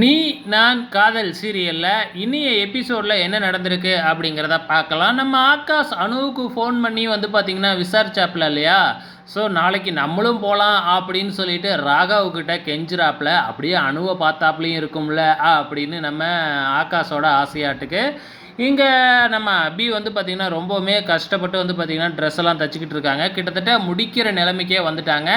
நீ நான் காதல் சீரியலில் இனிய எபிசோடில் என்ன நடந்திருக்கு அப்படிங்கிறத பார்க்கலாம். நம்ம ஆகாஷ் அணுவுக்கு ஃபோன் பண்ணி வந்து பார்த்திங்கன்னா விசாரிச்சாப்ல இல்லையா? ஸோ நாளைக்கு நம்மளும் போகலாம் அப்படின்னு சொல்லிட்டு ராகாவுக்கிட்ட கெஞ்சிராப்பில் அப்படியே அணுவை பார்த்தாப்புலையும் இருக்கும்ல அப்படின்னு நம்ம ஆகாஷோட ஆசையாட்டுக்கு. இங்கே நம்ம அபி வந்து பார்த்திங்கன்னா ரொம்பவுமே கஷ்டப்பட்டு வந்து பார்த்திங்கன்னா ட்ரெஸ் எல்லாம் தச்சுக்கிட்டு இருக்காங்க. கிட்டத்தட்ட முடிக்கிற நிலைமைக்கே வந்துட்டாங்க.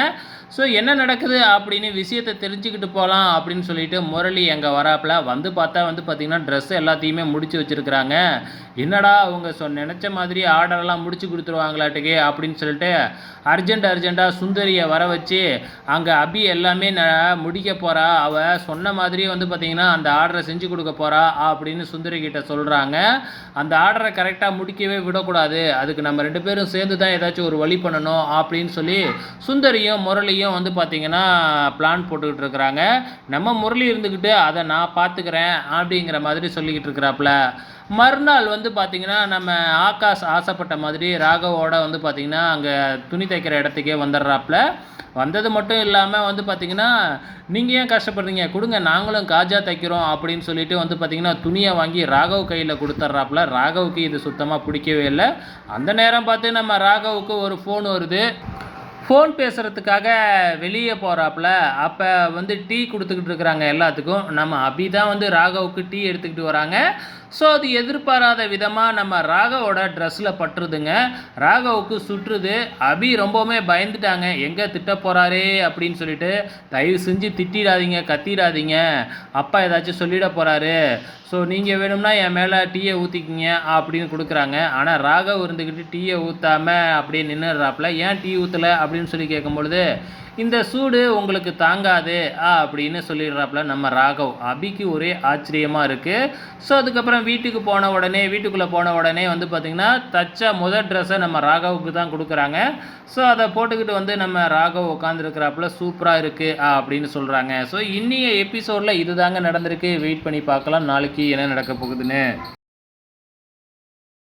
ஸோ என்ன நடக்குது அப்படின்னு விஷயத்தை தெரிஞ்சுக்கிட்டு போகலாம் அப்படின்னு சொல்லிட்டு முரளி எங்கே வராப்பில். வந்து பார்த்தா வந்து பார்த்திங்கன்னா ட்ரெஸ் எல்லாத்தையுமே முடிச்சு வச்சுருக்குறாங்க. என்னடா அவங்க சொ நினச்ச மாதிரி ஆர்டரெல்லாம் முடிச்சு கொடுத்துருவாங்களாட்டுக்கே அப்படின்னு சொல்லிட்டு அர்ஜெண்ட் அர்ஜெண்ட்டாக சுந்தரியை வர வச்சு அங்கே அபி எல்லாமே ந முடிக்க போகிறா அவள் சொன்ன மாதிரியே வந்து பார்த்திங்கன்னா அந்த ஆர்டரை செஞ்சு கொடுக்க போகிறா அப்படின்னு சுந்தரி கிட்ட சொல்கிறாங்க அந்த ஆர்டரை கரெக்டாக முடிக்கவே விடக்கூடாது. அதுக்கு நம்ம ரெண்டு பேரும் சேர்ந்து தான் ஏதாச்சும் ஒரு வழி பண்ணணும் அப்படின்னு சொல்லி சுந்தரியும் முரளியும் வந்து பார்த்திங்கன்னா பிளான் போட்டுக்கிட்டு இருக்கிறாங்க. நம்ம முரளி இருந்துக்கிட்டு அதை நான் பார்த்துக்கிறேன் அப்படிங்கிற மாதிரி சொல்லிக்கிட்டு இருக்கிறாப்புல. மறுநாள் வந்து பார்த்திங்கன்னா நம்ம ஆகாஷ் ஆசைப்பட்ட மாதிரி ராகவோட வந்து பார்த்திங்கன்னா அங்கே துணி தைக்கிற இடத்துக்கே வந்துடுறாப்புல. வந்தது மட்டும் இல்லாமல் வந்து பார்த்திங்கன்னா நீங்கள் ஏன் கஷ்டப்படுறீங்க? கொடுங்க நாங்களும் காஜா தைக்கிறோம் அப்படின்னு சொல்லிட்டு வந்து பார்த்திங்கன்னா துணியை வாங்கி ராகவ் கையில் கொடுத்துட்றாப்புல. ராகவுக்கு இது சுத்தமாக பிடிக்கவே இல்லை. அந்த நேரம் பார்த்து நம்ம ராகவுக்கு ஒரு ஃபோன் வருது. ஃபோன் பேசுகிறதுக்காக வெளியே போகிறாப்புல அப்போ வந்து டீ கொடுத்துக்கிட்டு இருக்கிறாங்க எல்லாத்துக்கும். நம்ம அபி தான் வந்து ராகவுக்கு டீ எடுத்துக்கிட்டு வராங்க. ஸோ அது எதிர்பாராத விதமாக நம்ம ராகவோட ட்ரெஸ்ஸில் பட்டுருதுங்க. ராகவுக்கு சுற்றுது. அபி ரொம்பவுமே பயந்துட்டாங்க. எங்கே திட்ட போகிறாரே அப்படின்னு சொல்லிட்டு தயவு செஞ்சு திட்டிடாதீங்க கத்திடாதீங்க. அப்பா ஏதாச்சும் சொல்லிட போகிறாரு ஸோ நீங்கள் வேணும்னா என் மேலே டீயை ஊற்றிக்கிங்க அப்படின்னு கொடுக்குறாங்க. ஆனால் ராகவ் இருந்துக்கிட்டு டீயை ஊற்றாமல் அப்படியே நின்றுறாப்புல ஏன் டீ ஊற்றலை அப்படின்னு சொல்லி கேட்கும்பொழுது இந்த சூடு உங்களுக்கு தாங்காது ஆ அப்படின்னு சொல்லிடுறாப்புல நம்ம ராகவ். அபிக்கு ஒரே ஆச்சரியமாக இருக்குது ஸோ அதுக்கப்புறம் வீட்டுக்கு போன உடனே வீட்டுக்குள்ளே போன உடனே வந்து பார்த்திங்கன்னா தச்ச முதல் ட்ரெஸ்ஸை நம்ம ராகவுக்கு தான் கொடுக்குறாங்க. ஸோ அதை போட்டுக்கிட்டு வந்து நம்ம ராகவ் உட்காந்துருக்கிறாப்புல சூப்பராக இருக்குது ஆ அப்படின்னு சொல்கிறாங்க ஸோ இன்றைய எபிசோடில் இது தாங்க நடந்திருக்கு. வெயிட் பண்ணி பார்க்கலாம். நாளைக்கு என்ன நடக்க போகுதுன்னு.